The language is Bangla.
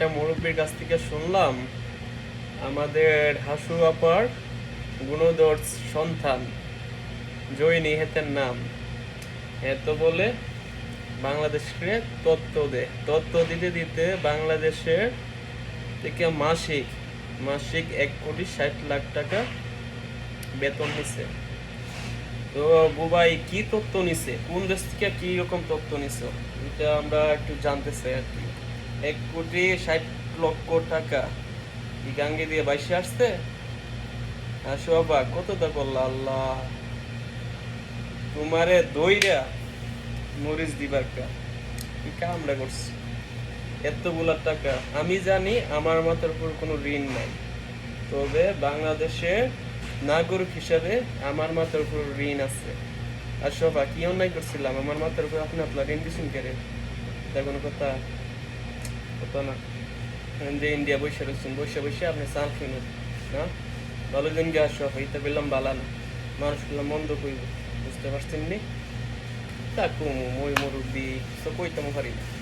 একটা মুরব্বীর কাছ থেকে শুনলাম, আমাদের হাসু আপার গুণধর সন্তান জয়নী হেতের নাম। এত বলে বাংলাদেশকে তত্ত্ব দে। তত্ত্ব দিতে দিতে বাংলাদেশের থেকে মাসিক মাসিক এক কোটি ষাট লাখ টাকা বেতন নিছে। তো বুবাই, কি তথ্য নিছে? কোন দেশ থেকে কি রকম তত্ত্ব নিছে? এটা আমরা একটু জানতে চাই আর কি। এক কোটি ষাট লক্ষ টাকা। কি গাঙ্গে দিয়ে বাইশে আসছে? আসো বাবা কতটা করলা আল্লাহ? তোমারে দইরা মরিচ দিবার কি কামড়া করছি এতগুলা টাকা। আমি জানি আমার মাথার উপর কোনো ঋণ নাই। তবে বাংলাদেশের নাগরিক হিসাবে আমার মাথার উপর ঋণ আছে। আর সবা কি অন্যায় করছিলাম? আমার মাথার উপর আপনি আপনার ঋণ দিচ্ছেন কেড়ে এটা কোনো কথা। কথা না যে ইন্ডিয়া বসে রয়েছেন বসে বসে আপনি চাল কিনুন না ভালো দিন গিয়ে আসো হইতে পেলাম বালা না মানুষ পেলাম মন্দ কইব বুঝতে পারছেন নি তা কুমু মই মুরব্বী সব কইতাম পারি না